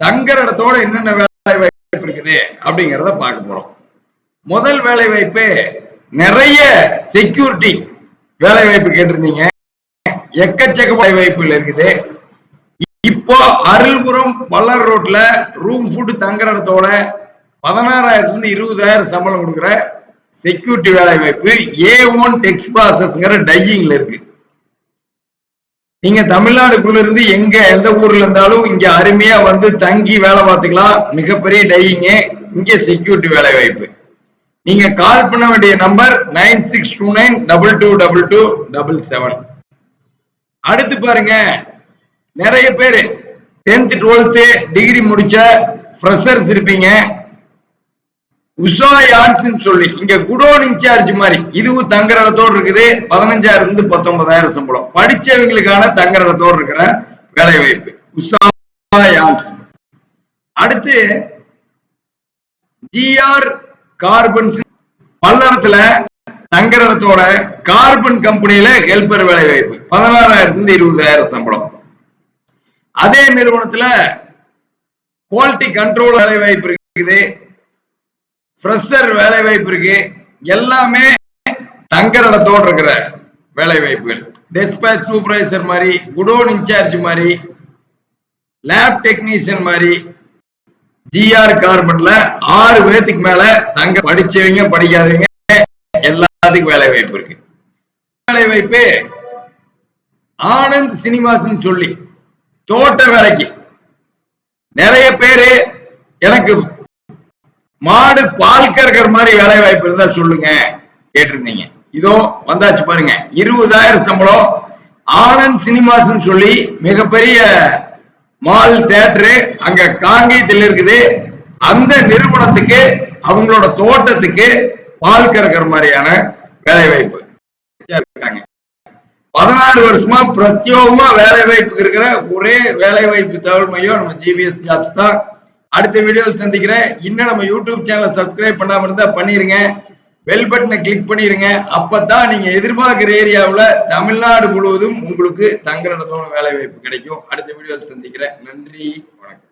தங்குற இடத்தோட என்னென்ன வேலை வாய்ப்பு இருக்குது அப்படிங்கிறத பார்க்க போறோம். முதல் வேலை வாய்ப்பு நிறைய செக்யூரிட்டி வேலை வாய்ப்பு கேட்டிருந்தீங்க. எக்கச்சக்க வேலை வாய்ப்புகள் இருக்குது. இப்போ அருள்புரம் வல்லர் ரோட்ல ரூம் ஃபுட் தங்குற இடத்தோட பதினாறாயிரத்துல இருந்து இருபதாயிரம் சம்பளம் கொடுக்குற செக்யூரிட்டி வேலை வாய்ப்பு ஏ ஒன் டெக்ஸ் ப்ராசஸ்ங்கிற டையிங்ல இருக்கு. நீங்க தமிழ்நாடுக்குள்ள இருந்து எங்க எந்த ஊர்ல இருந்தாலும் இங்க அருமையா வந்து தங்கி வேலை பார்த்துக்கலாம். மிகப்பெரிய டையிங்க இங்க செக்யூரிட்டி வேலை வாய்ப்பு. நீங்க கால் பண்ண வேண்டிய number nine six two nine double two double two double seven. அடுத்து பாருங்க. நிறைய பேர். டென்த் டுவெல்த்து டிகிரி முடிச்ச ஃப்ரெஷர்ஸ் இருப்பீங்க. உஷா யான்ஸ்னு சொல்லி இங்க குடோன் இன்சார்ஜ் மாதிரி இதுவும் தங்குற இடத்தோடு இருக்குது பதினஞ்சாயிரம் இருந்து பத்தொன்பதாயிரம் சம்பளம். படிச்சவங்களுக்கான தங்குற இடத்தோடு இருக்கிற வேலை வாய்ப்பு உஷா யான்ஸ் அடுத்து ஜிஆர் கார்பன்ஸ். பல்லடத்துல தங்குற இடத்தோட கார்பன் கம்பெனியில ஹெல்பர் வேலை வாய்ப்பு பதினாறாயிரத்துல இருந்து இருபதாயிரம் சம்பளம். அதே நிறுவனத்துல குவாலிட்டி கண்ட்ரோல் வேலை வாய்ப்பு இருக்குது. ஃப்ரெஷர் வேலை வாய்ப்பு இருக்கு. எல்லாமே தங்குற இடத்தோடு இருக்கிற வேலை வாய்ப்புகள் டெஸ்பேச் சூப்பர்வைசர் மாதிரி குடோன் இன்சார்ஜ் மாதிரி லேப் டெக்னீஷியன் மாதிரி ஜிஆர் கார்பன்ல ஆறு பேத்துக்கு மேல தங்க படிச்சவங்க படிக்காதவங்க எல்லாத்துக்கும் வேலை வாய்ப்பு இருக்கு. வேலை வாய்ப்பு ஆனந்த் சினிமாஸ்ன்னு சொல்லி தோட்ட வேலைக்கு. நிறைய பேரு எனக்கு மாடு பால் கறக்கிற மாதிரி வேலை வாய்ப்பு இருந்தா சொல்லுங்க. கேட்டிருந்தீங்க. இதோ வந்தாச்சு பாருங்க. இருபதாயிரம் சம்பளம். ஆனந்த் சினிமாஸ் சொல்லி மிகப்பெரிய மால் தேட்டரு அங்க காங்கேயத்தில் இருக்குது. அந்த நிறுவனத்துக்கு அவங்களோட தோட்டத்துக்கு பால் கறக்கிற மாதிரியான வேலை வாய்ப்பு இருக்காங்க. பதினாறு வருஷமா பிரத்யோகமா வேலை வாய்ப்பு இருக்கிற ஒரே வேலை வாய்ப்பு தகவல் மையம் நம்ம ஜிபிஎஸ் ஜாப்ஸ் தான். அடுத்த வீடியோவில் சந்திக்கிறேன். இன்னும் நம்ம யூடியூப் சேனலை சப்ஸ்கிரைப் பண்ணாம இருந்தா பண்ணிருங்க. பெல் பட்டனை கிளிக் பண்ணிருங்க. அப்பதான் நீங்க எதிர்பார்க்கிற ஏரியாவில் தமிழ்நாடு முழுவதும் உங்களுக்கு தங்குற இடத்தோட வேலை வாய்ப்பு கிடைக்கும். அடுத்த வீடியோவில் சந்திக்கிறேன். நன்றி. வணக்கம்.